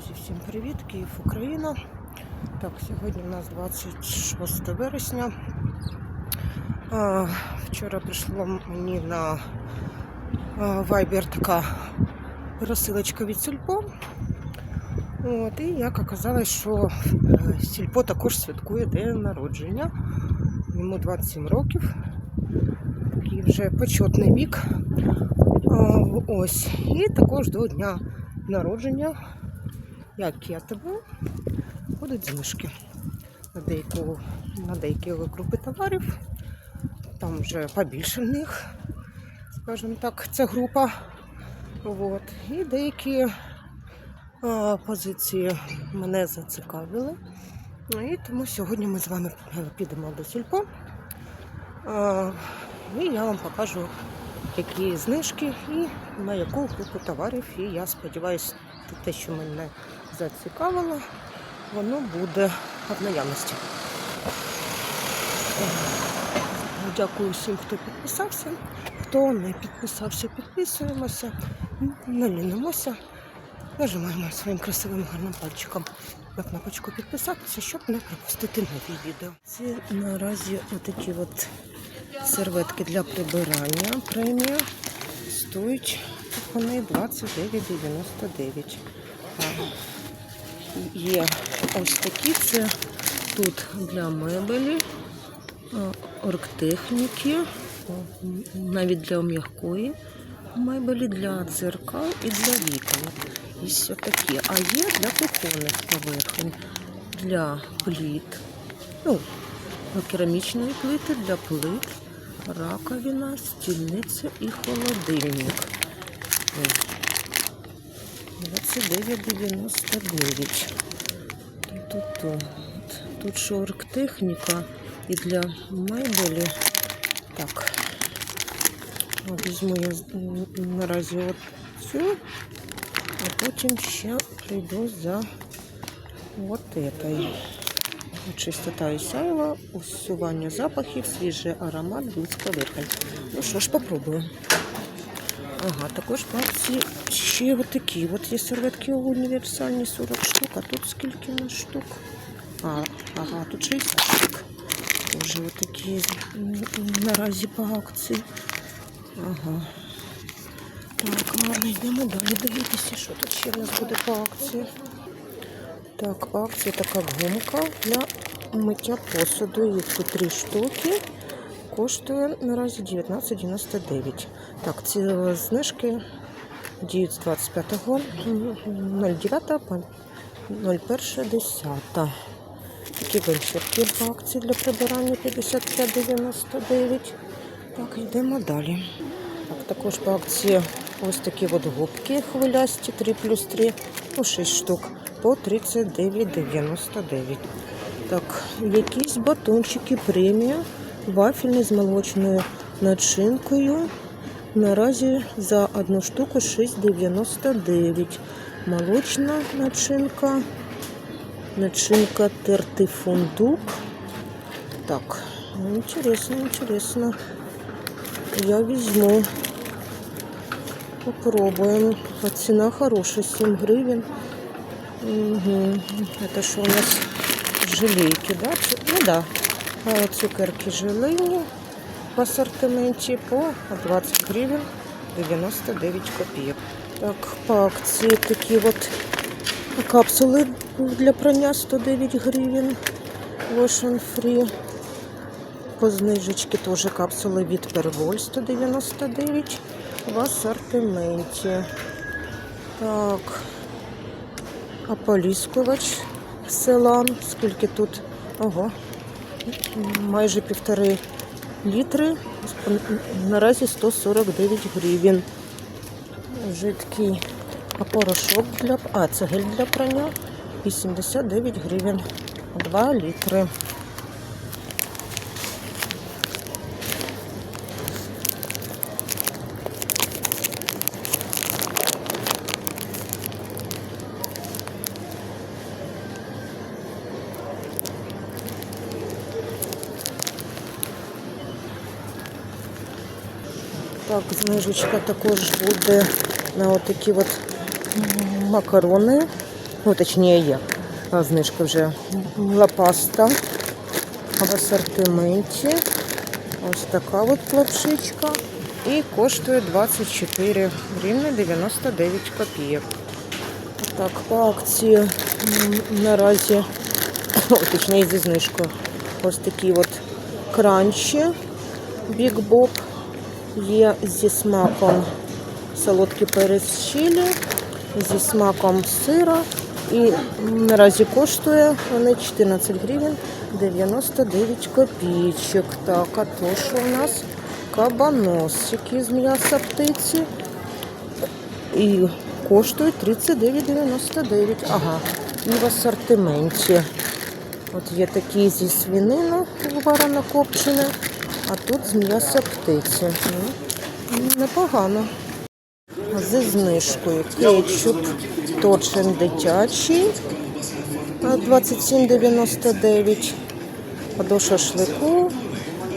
Друзі, всім привіт! Київ, Україна. Так, сьогодні у нас 26 вересня. А, вчора прийшло мені на Viber така розсилочка від Сільпо. От, і як оказалось, що е, Сільпо також святкує день народження. Йому 27 років. Такий вже почетний вік. А, ось. І також до дня народження як я тебе, будуть знижки на деяку, на деякі групи товарів. Там вже побільше в них, скажімо так, ця група. От. І деякі а, позиції мене зацікавили. Ну, І тому сьогодні ми з вами підемо до сільпо. А, і я вам покажу, які знижки і на яку групу товарів. І я сподіваюся, те, що мене зацікавило, воно буде в наявності. Дякую всім, хто підписався. Хто не підписався, підписуємося, не лінимося. Нажимаємо своїм красивим гарним пальчиком на кнопочку підписатися, щоб не пропустити нові відео. Це наразі отакі от серветки для прибирання. Премія стоїть вони 29,99. Є ось такі, це тут для мебелі, а, оргтехніки, навіть для м'якої мебелі, для дзеркал і для вікон. І все такі. А є для кухонних поверхень, для пліт, ну, керамічної плити, для плит, раковина, стільниця і холодильник. Ой. 29,99. Тут, тут, тут шорк техніка і для мебелі. Так. Візьму я наразі от цю, а потім ще прийду за от этой. Чистота і сяйва, усування запахів, свіжий аромат, блиск поверхень. Ну що ж, попробую. Ага, також по акції ще отакі. От є серветки універсальні 40 штук, а тут скільки на штук? А, ага, тут 60 штук. Уже отакі наразі по акції. Ага. Так, ладно, йдемо далі дивитися, що тут ще в нас буде по акції. Так, акція така гумка для миття посуду. Їх тут три штуки. Коштує наразі 19,99. Так, ці е, знижки діють з 25.09 по 01.10. Такі ганчірки по акції для прибирання 55,99. Так, йдемо далі. Так, також по акції ось такі от губки хвилясті 3 плюс 3, по 6 штук, по 39,99. Так, якісь батончики премія, вафельний з молочною начинкою. Наразі за одну штуку 6,99. Молочна начинка, начинка тертий фундук. Так, интересно, интересно. Я візьму. Попробуем. А цена хорошая, 7 гривен. Угу. Это что у нас желейки, да? Ну да. Цукерки желейні в ассортименті по 20 гривень 99 копійок. Так, по акції такі от капсули для прання 109 гривень. And Free. По знижечці теж капсули від Перволь 199 в асортименті. Так. Ополіскувач селан. Скільки тут? Ого. Майже півтори літри. Наразі 149 гривень. Жидкий порошок для а, це для прання 89 гривень. 2 літри. Так, знижечка також буде на отакі от макарони Ну, точніше, є. Знижка вже лапаста в асортименті. Ось така от лапшичка. І коштує 24 гривни 99 копійок. Так, по акції наразі, о, точніше зі знижкою. Ось такі от кранчі Big Bob є зі смаком солодкий перець чилі, зі смаком сира. І наразі коштує вони 14 гривень 99 копійочок. Так, а то що у нас кабаносики з м'яса птиці. І коштують 39,99. Ага, і в асортименті. От є такі зі свинини варено копчене, а тут з м'яса птиці. Ну, непогано. Зі знижкою кетчуп точен дитячий 27,99. А До шашлику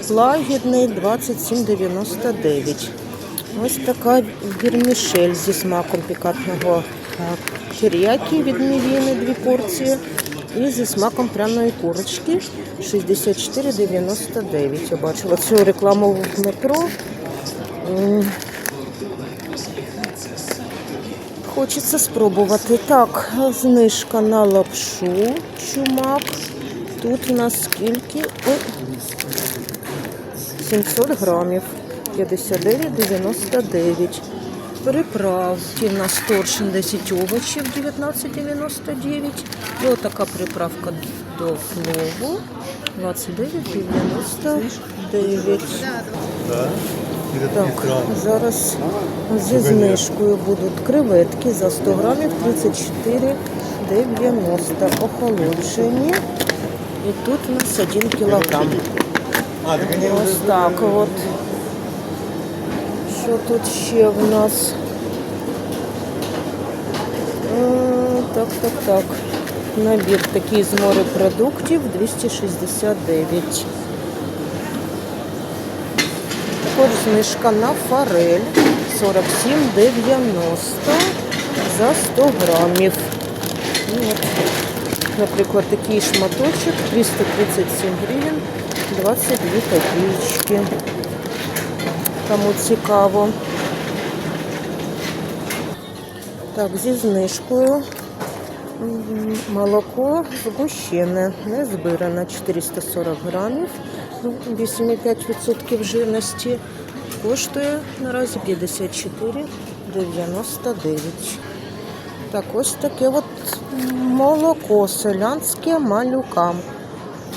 лагідний 27,99. Ось така вірмішель зі смаком пікантного теріякі від мівіни, дві порції. І зі смаком пряної курочки 64,99. Я бачила цю рекламу в метро. Хочеться спробувати. Так, знижка на лапшу чумак. Тут у нас скільки? Ой, 700 грамів. 59,99. Приправки на торчин 10 овочів 19,99. І отака приправка до плову 29,99. Так, зараз зі знижкою будуть креветки за 100 грамів 34,90 охолоджені. І тут у нас 1 кілограм. Ось так от. Що тут ще в нас? Е, Так, так, так. Набір такий з морепродуктів 269. Також знижка на форель 47,90 за 100 грамів. Ну, Наприклад, такий шматочок 337 гривень 22 копійки. Кому цікаво. Так, зі знижкою. Молоко згущене, не збиране 440 грамів, ну, 8,5% жирності. Коштує наразі 54,99. Так, ось таке от молоко селянське малюкам.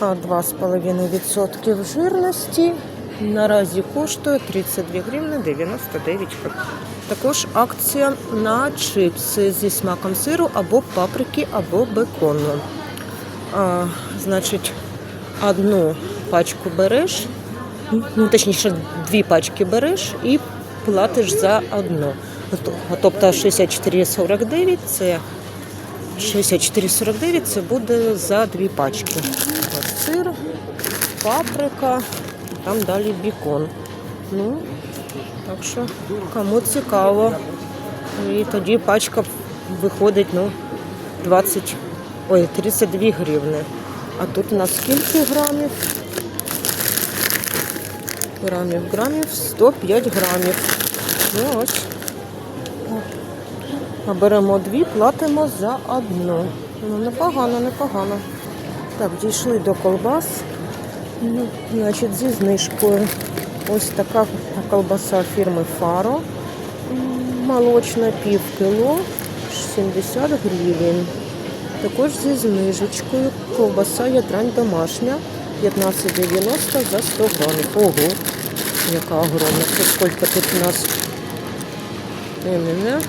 2,5% жирності. Наразі коштує 32 гривни 99 копійок. Також акція на чипси зі смаком сиру або паприки, або бекону. А, значить, одну пачку береш, ну точніше, дві пачки береш і платиш за одну. Тобто- Тобто 64,49 це 64,49 це буде за дві пачки. Сир, паприка, там далі бікон. Ну, так що кому цікаво. І тоді пачка виходить ну, 20, ой, 32 гривни. А тут у нас скільки грамів? Грамів, грамів, 105 грамів. Ну ось. Беремо дві, платимо за одну. Ну, непогано, непогано. Так, дійшли до колбас. Ну, значить, зі знижкою. Ось така колбаса фірми Фаро. Молочна пів кіло, 70 гривень. Також зі знижечкою ковбаса ядрань домашня 15,90 за 100 грамів. Ого, яка огромна. Це скільки тут у нас? Іменно.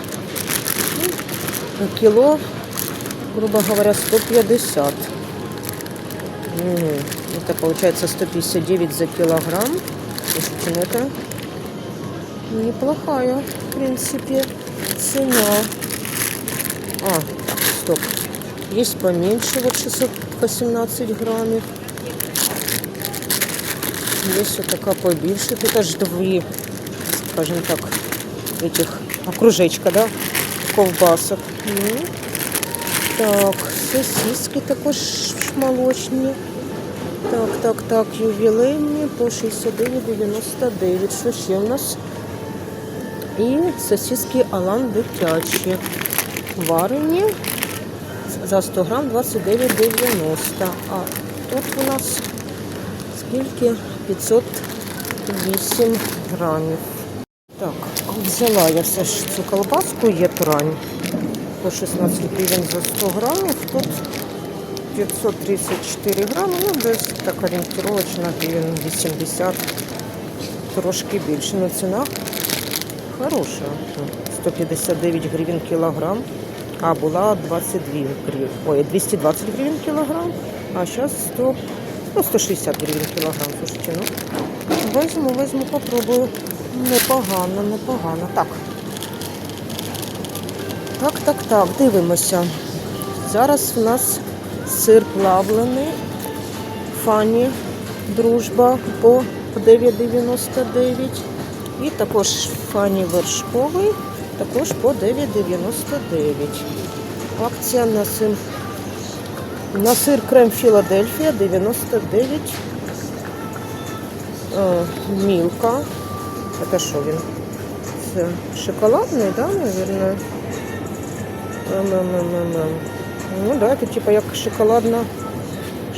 Ну, Кіло, грубо говоря, 150. Угу Это получается 159 за килограмм. Слушайте, ну это неплохая, в принципе, цена. А, стоп. Есть поменьше, вот 618 граммов. Есть вот такая побольше. Тут аж две, скажем так, этих окружечка, да, ковбасок. Ну, Так, сосиски також молочні. Так, так, так, ювілейні по 69,99. Що ще у нас? І сосиски Алан дитячі. Варені за 100 грам 29,90. А тут у нас скільки? 508 грамів. Так, взяла я все ж цю колбаску є єтрань по 16 гривень за 100 грамів. Тут 534 грами, ну десь так орієнтировочно гривень 80, трошки більше. Ну ціна хороша. 159 гривень кілограм, а була 22 гривень, ой, 220 гривень кілограм, а зараз 100, ну 160 гривень кілограм. Слушайте, ну візьму, візьму, попробую. Непогано, непогано. Так. Так, так, так, дивимося. Зараз в нас сир плавлений, фані, дружба по 9,99. І також фані вершковий, також по 9,99. Акція на сир, на сир крем Філадельфія 99 е, мілка. Це що він? Це шоколадний, да, наверное? Ну да, это типа як шоколадно,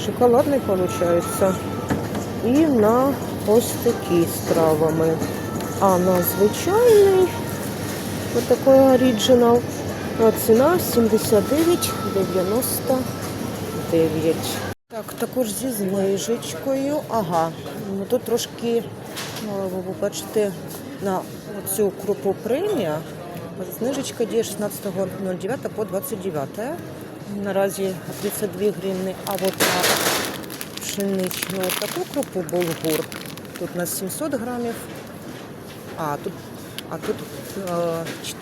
шоколадний получается. І на ось такі з травами. А на звичайний, ось такий а ціна 79,99. Так, також зі знижечкою. Ага, ну тут трошки, ну, ви бачите, на цю крупу премія. Знижечка діє 16.09 по 29. Наразі 32 гривні. А от на пшеничну таку крупу булгур. Тут на 700 грамів. А тут, а тут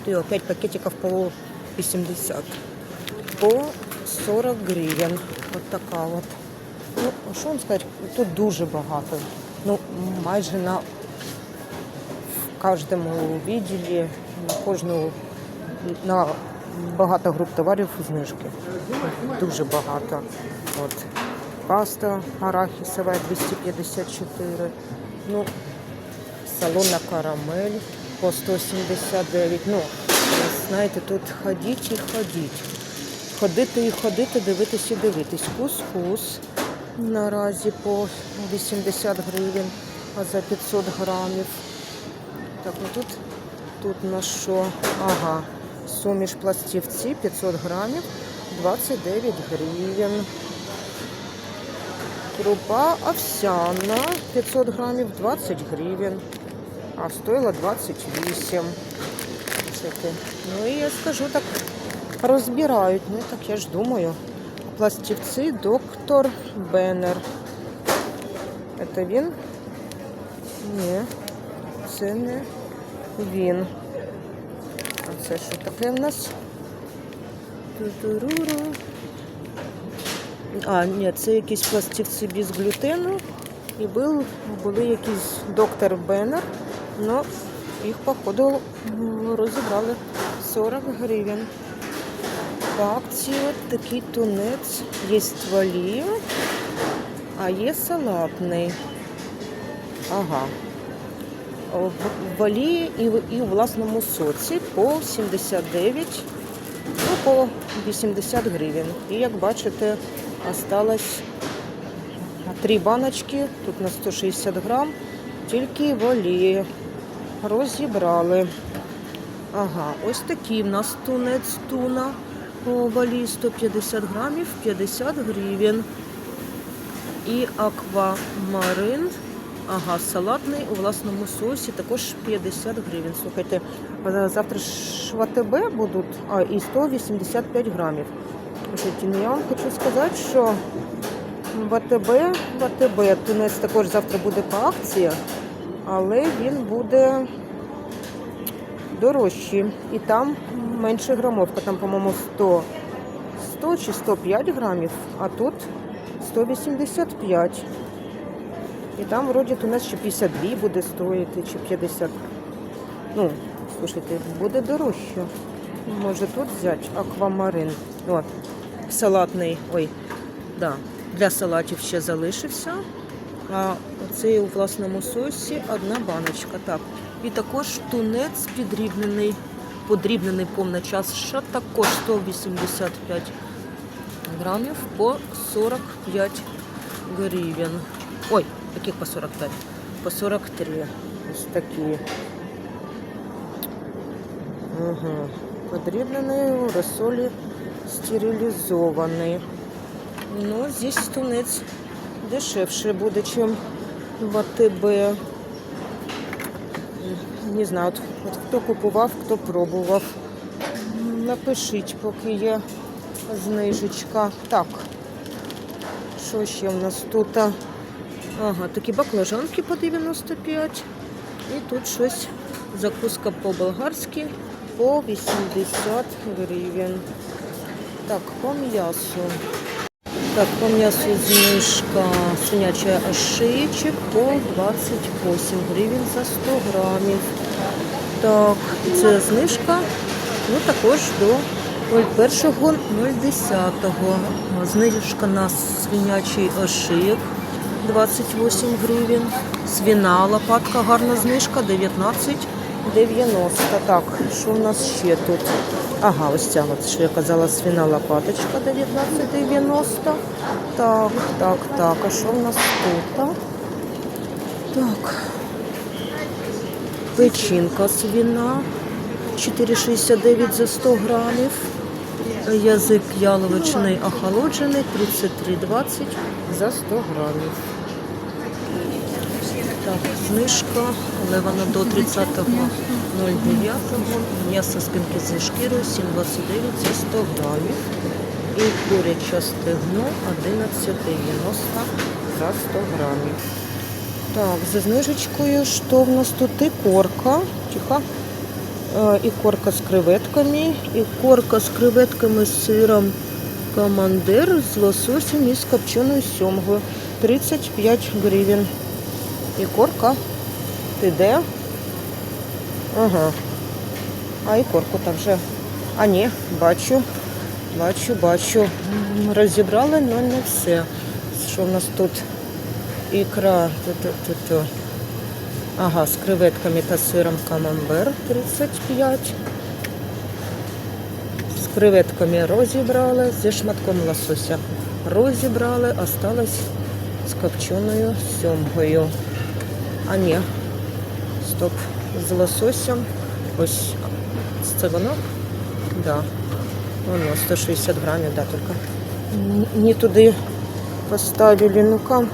е, 5 пакетиків по 80. По 40 гривень. От така от. Ну, що вам сказати, тут дуже багато. Ну, майже на в кожному відділі, на кожну на багато груп товарів знижки. Дуже багато. От. Паста арахісова 254. Ну, салонна карамель по 179. Ну, знаєте, тут ходіть і ходіть. Ходити і ходити, дивитись і дивитись. Кускус наразі по 80 гривень, а за 500 грамів. Так, ну тут, тут на що? Ага, суміш пластівці 500 грамів, 29 гривень. Крупа овсяна 500 грамів, 20 гривень, а стоїла 28. Це. Ну і я скажу так, розбирають. Ну так я ж думаю. Пластівці доктор Беннер. Це він? Ні, це не він. А це що таке в нас? А, ні, це якісь пластівці без глютену. І був, були якісь доктор Беннер, але їх, походу, розібрали 40 гривень. По акції такий тунець. Є валі, а є салатний. Ага. В валі і, в- власному соці по 79, ну, по 80 гривень. І як бачите, осталось три баночки, тут на 160 грам, тільки валі розібрали. Ага, ось такий в нас тунець туна по валі 150 грамів, 50 гривень. І аквамарин. Ага, салатний у власному соусі також 50 гривень. Слухайте, завтра ж в АТБ будуть, а і 185 грамів. Ну я вам хочу сказати, що в АТБ, в АТБ тунець також завтра буде по акції, але він буде дорожчий. І там менше грамовка, там, по-моєму, 100, 100 чи 105 грамів, а тут 185. І там вроді тунець ще 52 буде стоїти, чи 50. Ну, слушайте, буде дорожче. Може тут взяти аквамарин. От. салатний, ой, да, для салатів ще залишився. А оцей у власному соусі одна баночка. Так. І також тунець підрібнений, подрібнений повна чаша, також 185 грамів по 45 гривень. Ой, яких по 45? По 43. Ось такі. Угу. Подрібнений розсолі стерилізований. Ну, здесь тунець дешевше буде, ніж в АТБ. Не знаю, от, от хто купував, хто пробував. Напишіть, поки є знижечка. Так, що ще в нас тут? Ага, такі баклажанки по 95. І тут щось закуска по-болгарськи по 80 гривень. Так, по м'ясу. Так, по м'ясу знижка свинячий ошейчик по 28 гривень за 100 грамів. Так, це знижка, ну також до 01.010. Знижка на свинячий ошийок 28 гривень. Свіна лопатка, гарна знижка 19,90. Так, що в нас ще тут? Ага, ось ця, що я казала, свіна лопаточка 19,90. Так, так, так. А що в нас тут? Так. Печінка свіна 4,69 за 100 грамів. Язик яловичний охолоджений 33,20 за 100 грамів. Так, знижка, але вона до 30.09. М'ясо спинки зі шкірою 7,29 за 100 грамів. І куряче стегно 11,90 за 100 грамів. Так, за знижечкою, що в нас тут? І корка. Тихо. Е, І корка з креветками, і корка з креветками з сиром командир з лососем і з копченою сьомгою. 35 гривень. І корка. Ти де? Ага. А і корку там вже. А ні, бачу. Бачу, бачу. Розібрали, але не все. Що в нас тут? Ікра. Ту-ту-ту-ту. Ага, з креветками та сиром камамбер 35. З креветками розібрали, зі шматком лосося розібрали, осталось з копченою сьомгою. А ні, стоп, з лососем. Ось це воно? Да. Воно 160 грамів, да, тільки. Не туди поставили. Ну-ка.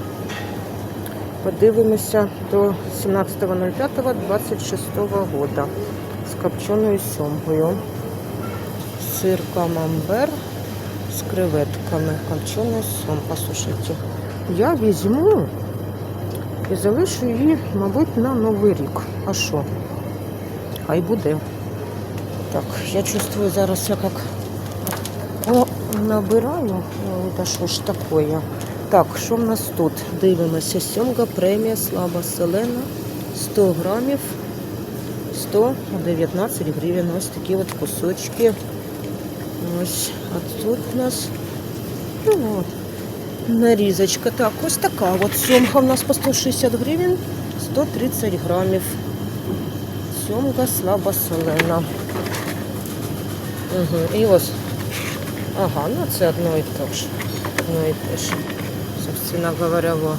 Подивимося до 17.05.26 года з копченою сьомгою. Сир камамбер з креветками. Копченая сьомга. Слушайте, я візьму і залишу її, мабуть, на Новий рік. А що? Хай буде. Так, я чувствую зараз, я як набираю. Ой, да що ж таке? Так, що в нас тут? Дивимося. Сьомга премія слаба селена 100 грамів 119 гривень. Ось такі от кусочки. Ось, а тут у нас ну, от, нарізочка. Так, ось така от сьомга у нас по 160 гривень, 130 грамів. Сьомга слаба солена. Угу. І ось. Ага, ну це одно і те ж. Одно і те ж. Собственно говоря, во.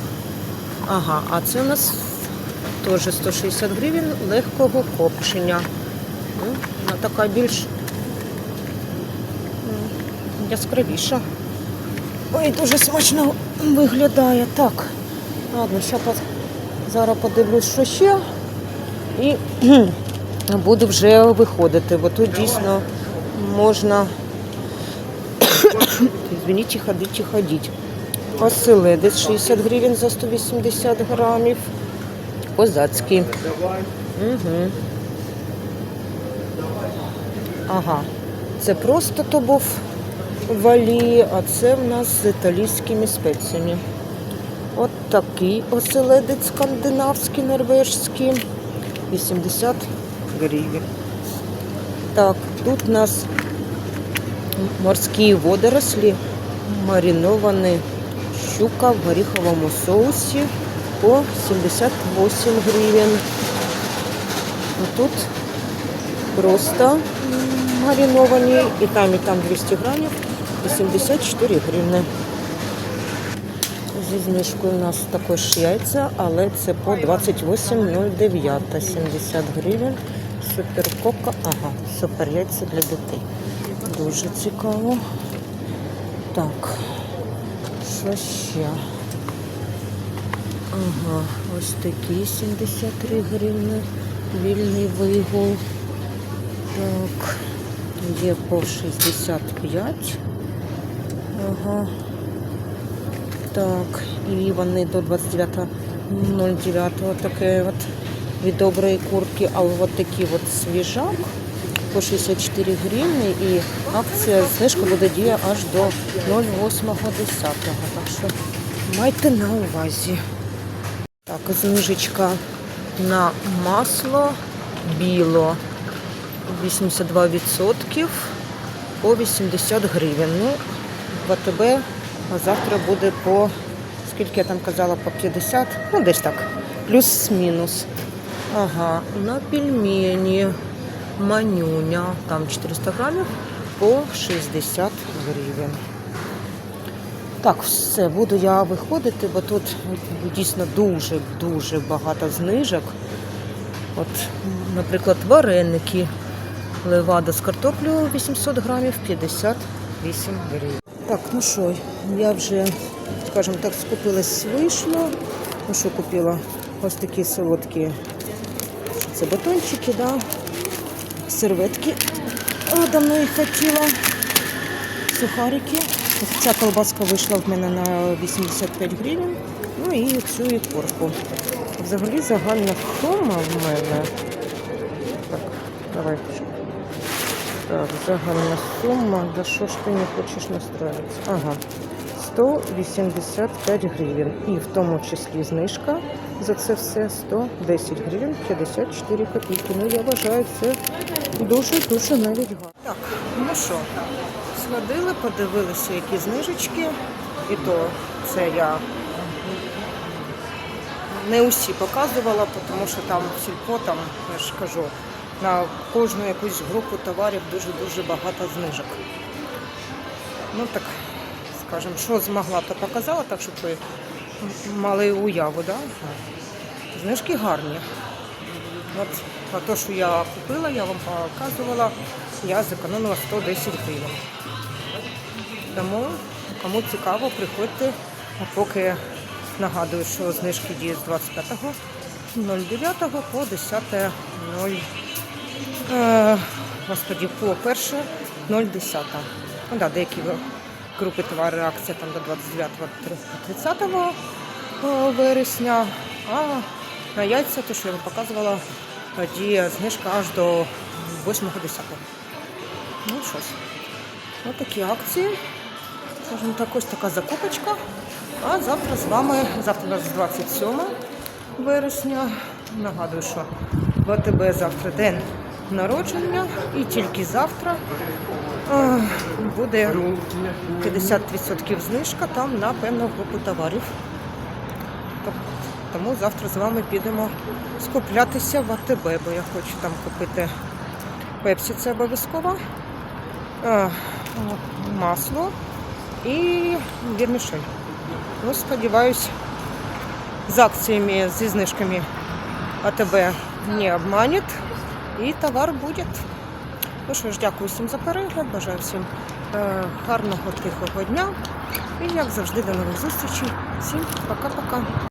Ага, а це у нас теж 160 гривень легкого копчення. Ну, Вона така більш яскравіша. Ой, дуже смачно виглядає. Так. Ладно, ще зараз подивлюсь, що ще. І буду вже виходити, бо тут дійсно можна Извините, ходіть, ходіть. Оселедець 60 гривень за 180 грамів. Козацький. Угу. Ага. Це просто то був валі, а це в нас з італійськими спеціями. От такий оселедець скандинавський, норвежський. 80 гривень. Так, тут у нас морські водорослі, мариновані щука в горіховому соусі по 78 гривень. А тут просто мариновані, і там, і там 200 грамів, 84 гривні. Зі знижкою у нас також яйця, але це по 28,09, 70 гривень. Суперкока, ага, супер яйця для дітей. Дуже цікаво. Так, що ще? Ага, ось такі 73 гривні. Вільний вигул. Так, є по 65. Ага. Так, і вони до 29.09 таке от від доброї куртки, але от такі от свіжак по 64 гривні і акція знижка буде діє аж до 08.10. Так що майте на увазі. Так, знижечка на масло біло 82% по 80 гривень. Ну, в АТБ а завтра буде по, скільки я там казала, по 50, ну десь так, плюс-мінус. Ага, на пельмені манюня, там 400 грамів по 60 гривень. Так, все, буду я виходити, бо тут дійсно дуже-дуже багато знижок. От, наприклад, вареники. Левада з картоплею 800 грамів 58 гривень. Так, ну що, я вже, скажімо так, скупилась вийшло. Ну що купила? Ось такі солодкі. Це батончики, да? серветки. О, давно їх хотіла. Сухарики. Ця колбаска вийшла в мене на 85 гривень. Ну і цю ікорку. Взагалі загальна сума в мене. Так, давай. Так, загальна сума. Да що ж ти не хочеш настроїтися? Ага. 185 гривень. І в тому числі знижка за це все 110 гривень 54 копійки. Ну я вважаю, це дуже-дуже навіть гарно. Так, ну що, сходили, подивилися, які знижечки. І то це я не усі показувала, тому що там в сільпо, там, я ж кажу, на кожну якусь групу товарів дуже-дуже багато знижок. Ну так, скажімо, що змогла, то показала, так щоб ви мали уяву, да? Знижки гарні. От, а то, що я купила, я вам показувала, я зекономила 110 гривень. Тому, кому цікаво, приходьте, поки нагадую, що знижки діють з 25.09 по 10.0. Е, Господі, по перше 0,10. Ну, да, деякі групи товари акція там до 29 30 вересня. А на яйця, то що я вам показувала, діє знижка аж до 8.10. Ну щось. Ось такі акції. Скажімо так, ось така закупочка. А завтра з вами, завтра у нас 27 вересня. Нагадую, що в АТБ завтра день народження і тільки завтра е, буде 50% знижка там на певну групу товарів. Тому завтра з вами підемо скуплятися в АТБ, бо я хочу там купити пепсі, це обов'язково. Е, Масло і вірмішель. Ну, сподіваюсь, з акціями, зі знижками АТБ не обманет і товар буде. Ну що ж, дякую всім за перегляд, бажаю всім е, гарного тихого дня. І як завжди, до нових зустрічей. Всім пока-пока.